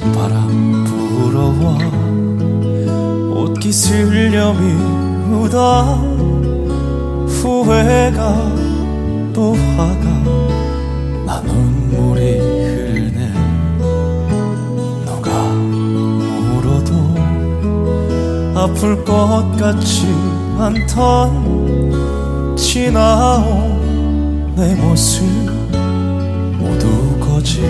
찬바람 불어와 옷깃을 여미우다 후회가 또 화가 나 눈물이 흐르네. 너가 울어도 아플 것 같지 않던 지나온 내 모습 모두 거짓인 걸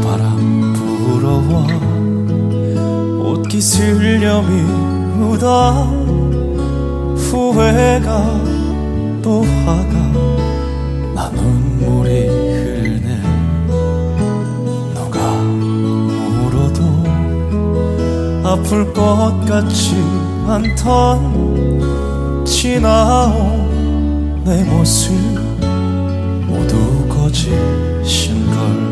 바람 불어와. 옷깃을 여미우다. 후회가 또 화가 나 눈물이 흐르네. 너가 울어도 아플 것 같지 않던 지나온 내 모습 모두 거짓인 걸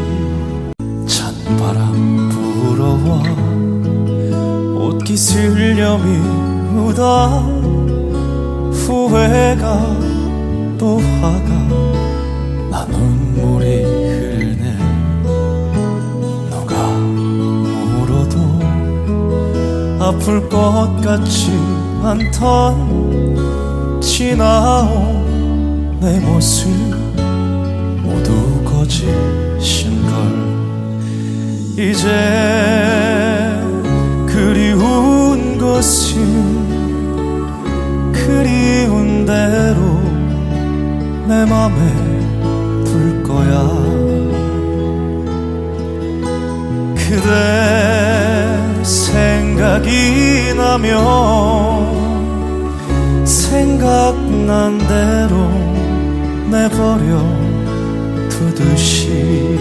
옷깃을 여미우다 후회가 또 화가 나 눈물이 흐르네. 너가 울어도 아플 것 같지 않던 지나온 내 모습 모두 거짓인 걸 이제 것은 그리운 대로 내 맘에 둘 거야. 그대 생각이 나면 생각난 대로 내버려 두듯이